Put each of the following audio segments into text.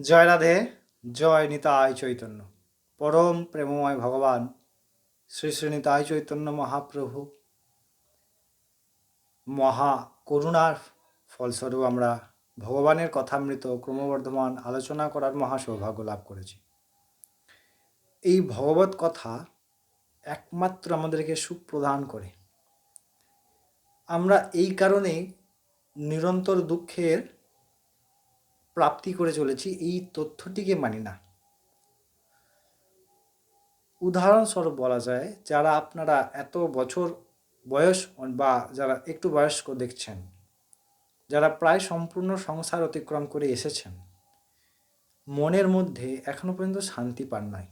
জয় রাধে, জয় নিতাই চৈতন্য। পরম প্রেমময় ভগবান, শ্রী শ্রী নিতাই চৈতন্য মহাপ্রভু। মহা করুণার ফলস্বরূপ আমরা ভগবানের কথামৃত ক্রমবর্ধমান আলোচনা করার মহা সৌভাগ্য লাভ করেছি। এই ভগবত কথা একমাত্র আমাদেরকে সুখ প্রদান করে। আমরা এই কারণে নিরন্তর দুঃখের প্রাপ্তি করে চলেছি, এই তথ্যটিকে মানি না। উদাহরণস্বরূপ বলা যায়, যারা আপনারা এত বছর বয়স বা যারা একটু বয়স্ক দেখছেন, যারা প্রায় সম্পূর্ণ সংসার অতিক্রম করে এসেছেন, মনের মধ্যে এখনও পর্যন্ত শান্তি পান নাই।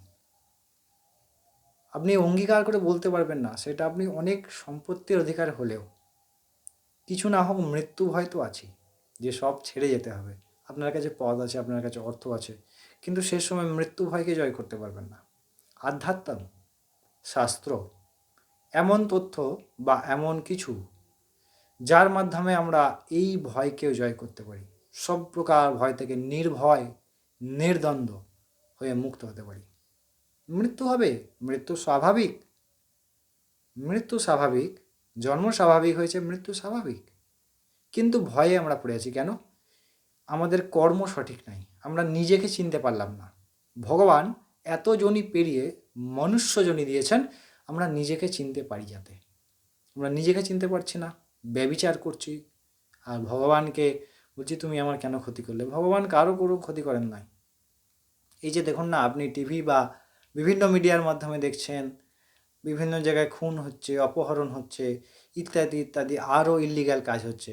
আপনি অঙ্গীকার করে বলতে পারবেন না, সেটা আপনি অনেক সম্পত্তির অধিকার হলেও। কিছু না হোক মৃত্যু ভয় তো আছে যে সব ছেড়ে যেতে হবে। আপনার কাছে পদ আছে, আপনার কাছে অর্থ আছে, কিন্তু সে সময় মৃত্যু ভয়কে জয় করতে পারবেন না। আধ্যাত্ম, শাস্ত্র, এমন তথ্য বা এমন কিছু যার মাধ্যমে আমরা এই ভয়কেও জয় করতে পারি। সব প্রকার ভয় থেকে নির্ভয়, নির্দ্বন্দ্ব হয়ে মুক্ত হতে পারি। মৃত্যু হবে, মৃত্যু স্বাভাবিক। মৃত্যু স্বাভাবিক, জন্ম স্বাভাবিক হয়েছে, মৃত্যু স্বাভাবিক। কিন্তু ভয়ে আমরা পড়ে আছি কেন? আমাদের কর্ম সঠিক নাই, আমরা নিজেকে চিনতে পারলাম না। ভগবান এত জনি পেরিয়ে মনুষ্য জনি দিয়েছেন, আমরা নিজেকে চিনতে পারি যাতে। আমরা নিজেকে চিনতে পারছি না, ব্যবিচার করছি, আর ভগবানকে বলছি, তুমি আমার কেন ক্ষতি করলে? ভগবান কারও কোনো ক্ষতি করেন নাই। এই যে দেখুন না, আপনি টিভি বা বিভিন্ন মিডিয়ার মাধ্যমে দেখছেন, বিভিন্ন জায়গায় খুন হচ্ছে, অপহরণ হচ্ছে, ইত্যাদি ইত্যাদি, আরও ইলিগ্যাল কাজ হচ্ছে।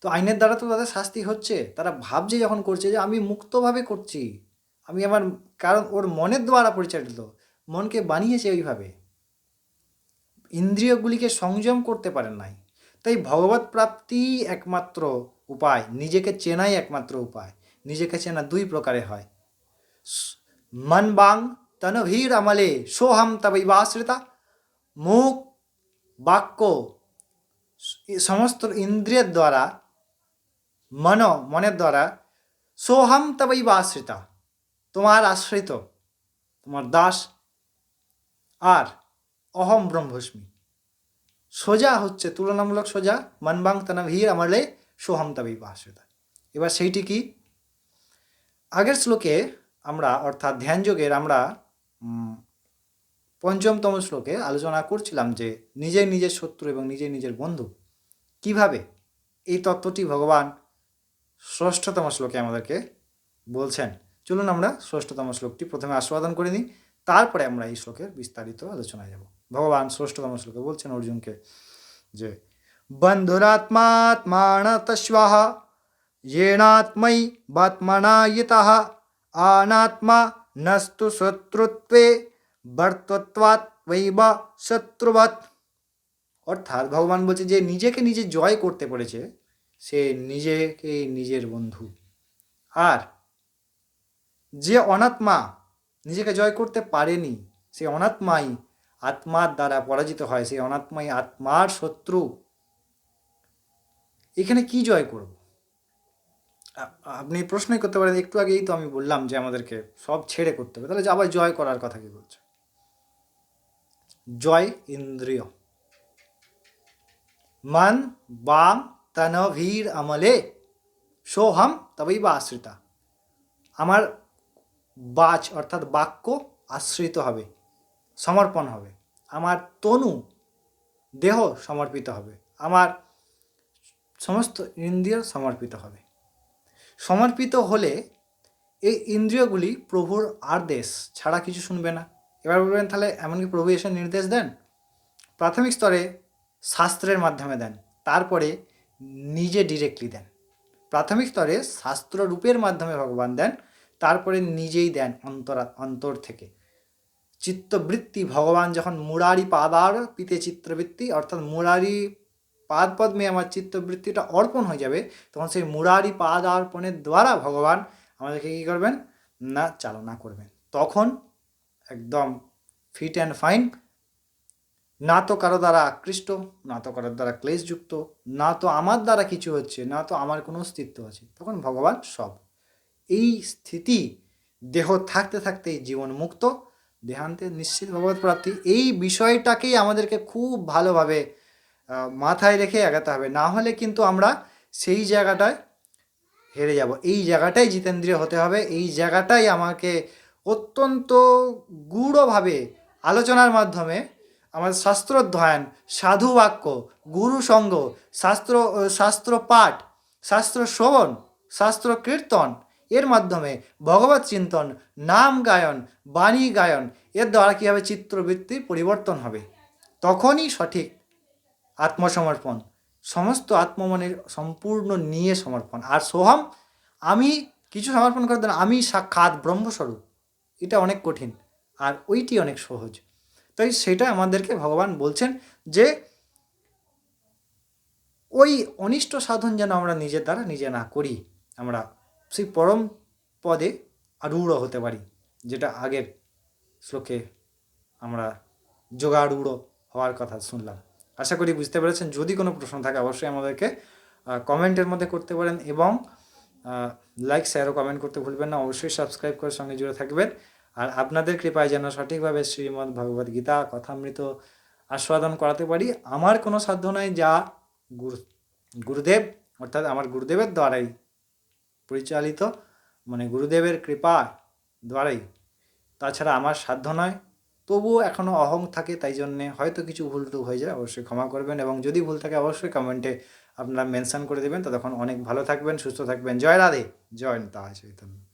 তো আইনের দ্বারা তো তাদের শাস্তি হচ্ছে। তারা ভাবছে যখন করছে যে, আমি মুক্তভাবে করছি। আমি আমার কারণ ওর মনের দ্বারা পরিচালিত। মনকে বানিয়েছে ওইভাবে ইন্দ্রিয়গুলিকে সংযম করতে পারেন নাই। তাই ভগবত প্রাপ্তি একমাত্র উপায়, নিজেকে চেনাই একমাত্র উপায়। নিজেকে চেনা দুই প্রকারে হয়। মন বাং তনভীর আমলে সোহম তবৈবাশ্রিতা মুখ বাক্য, সমস্ত ইন্দ্রিয়ের দ্বারা মন, মনের দ্বারা, সোহম তবৈব আশ্রিতা তোমার আশ্রিত, তোমার দাস, আর অহম ব্রহ্মস্মি। সোজা হচ্ছে, তুলনামূলক সোজা, মনবাং তনভীর আমলে সোহম তবৈব আশ্রিতা এবার সেইটি কি? আগের শ্লোকে আমরা, অর্থাৎ ধ্যানযোগের আমরা পঞ্চমতম শ্লোকে আলোচনা করছিলাম যে নিজে নিজের শত্রু এবং নিজে নিজের বন্ধু, কীভাবে এই তত্ত্বটি ভগবান ষষ্ঠতম শ্লোকে আমাদেরকে বলছেন চলুন আমরা ষষ্ঠতম শ্লোকটি প্রথমে আস্বাদন করে নিই তারপরে আমরা এই শ্লোকের বিস্তারিত আলোচনায় যাব ভগবান ষষ্ঠতম শ্লোকে বলছেন অর্জুনকে যে বন্ধুরাত্মাত্মাণ তস্বাহ येनात्मयि बात्मनायितः अनात्मा नस्तु শত্রুত্বে বর্তত্বাৎ বৈব শত্রুবৎ অর্থাৎ ভগবান বলছে যে নিজেকে নিজে জয় করতে পেরেছে সে নিজেকে নিজের বন্ধু। আর যে অনাত্মা নিজেকে জয় করতে পারেনি, সে অনাত্মাই আত্মার দ্বারা পরাজিত হয় সেই অনাত্মাই আত্মার শত্রু। এখানে কি জয় করব? আপনি প্রশ্নই করতে পারেন, একটু আগেই তো আমি বললাম যে আমাদেরকে সব ছেড়ে করতে হবে। তাহলে আবার জয় করার কথা কি বলছে? জয় ইন্দ্রিয়। মন, বাম তনভীর আমলে সোহম তবেই বা আশ্রিতা। আমার বাচ অর্থাৎ বাক্য আশ্রিত হবে, সমর্পণ হবে। আমার তনু দেহ সমর্পিত হবে। আমার সমস্ত ইন্দ্রিয় সমর্পিত হবে। সমর্পিত হলে এই ইন্দ্রিয়গুলি প্রভুর আদেশ ছাড়া কিছু শুনবে না। এবার বলবেন, তাহলে এমনকি প্রভু এসে নির্দেশ দেন? প্রাথমিক স্তরে শাস্ত্রের মাধ্যমে দেন। তারপরে নিজে ডিরেক্টলি দেন। প্রাথমিক স্তরে শাস্ত্র রূপের মাধ্যমে ভগবান দেন, তারপরে নিজেই দেন অন্তরা, অন্তর থেকে। চিত্তবৃত্তি, ভগবান যখন মুরারি পাদার পিতে চিত্রবৃত্তি অর্থাৎ মুরারি পাদ পদ্মে আমার চিত্তবৃত্তিটা অর্পণ হয়ে যাবে, তখন সেই মুরারি পাদ অর্পণের দ্বারা ভগবান আমাদেরকে কী করবেন? না, চালনা করবেন। তখন একদম ফিট অ্যান্ড ফাইন না তো কারও দ্বারা আকৃষ্ট, না তো কারোর দ্বারা ক্লেশযুক্ত, না তো আমার দ্বারা কিছু হচ্ছে, না তো আমার কোনো অস্তিত্ব আছে। তখন ভগবান সব। এই স্থিতি, দেহ থাকতে থাকতেই জীবন মুক্ত, দেহান্তে নিশ্চিত ভগবত প্রাপ্তি, এই বিষয়টাকেই আমাদেরকে খুব ভালোভাবে মাথায় রেখে এগাতে হবে। না হলে কিন্তু আমরা সেই জায়গাটায় হেরে যাব। এই জায়গাটাই জিতেন্দ্রীয় হতে হবে। এই জায়গাটাই আমাকে অত্যন্ত গূঢ়ভাবে আলোচনার মাধ্যমে আমাদের শাস্ত্রোধ্যয়ন সাধু বাক্য গুরু সঙ্গ শাস্ত্র শাস্ত্র পাঠ শাস্ত্র শ্রবণ শাস্ত্র কীর্তন এর মাধ্যমে ভগবত চিন্তন, নাম গায়ন, বাণী গায়ন, এর দ্বারা কী হবে চিত্রবৃত্তির পরিবর্তন হবে? তখনই সঠিক আত্মসমর্পণ, সমস্ত আত্মমনের সম্পূর্ণ নিয়ে সমর্পণ। আর সোহম, আমি কিছু সমর্পণ করার দেন আমি সাক্ষাৎ ব্রহ্মস্বরূপ। এটা অনেক কঠিন, আর ওইটি অনেক সহজ। তাই সেটা আমাদেরকে ভগবান বলছেন যে ওই অনিষ্ট সাধন যেন আমরা নিজের দ্বারা নিজে না করি, আমরা সেই পরম পদে আরূঢ় হতে পারি, যেটা আগের শ্লোকে আমরা যোগারূঢ় হওয়ার কথা শুনলাম। আশা করি বুঝতে পেরেছেন। যদি কোনো প্রশ্ন থাকে, অবশ্যই আমাদেরকে কমেন্টের মধ্যে করতে পারেন এবং লাইক শেয়ার ও কমেন্ট করতে ভুলবেন না। অবশ্যই সাবস্ক্রাইব করে সঙ্গে জুড়ে থাকবেন। আর আপনাদের কৃপায় যেন সঠিকভাবে শ্রীমদ্ ভগবদ গীতা, কথামৃত আস্বাদন করাতে পারি। আমার কোনো সাধ্য নাই যা গুরু, গুরুদেব, অর্থাৎ আমার গুরুদেবের দ্বারাই পরিচালিত মানে গুরুদেবের কৃপা দ্বারাই। তাছাড়া আমার সাধ্য নয়, তবুও এখনও অহং থাকে, তাই জন্যে হয়তো কিছু ভুল টুক হয়ে যায়, অবশ্যই ক্ষমা করবেন এবং যদি ভুল থাকে অবশ্যই কমেন্টে আপনারা মেনশন করে দেবেন। ততক্ষণ অনেক ভালো থাকবেন, সুস্থ থাকবেন। জয় রাধে, জয় নিতাই চৈতন্য।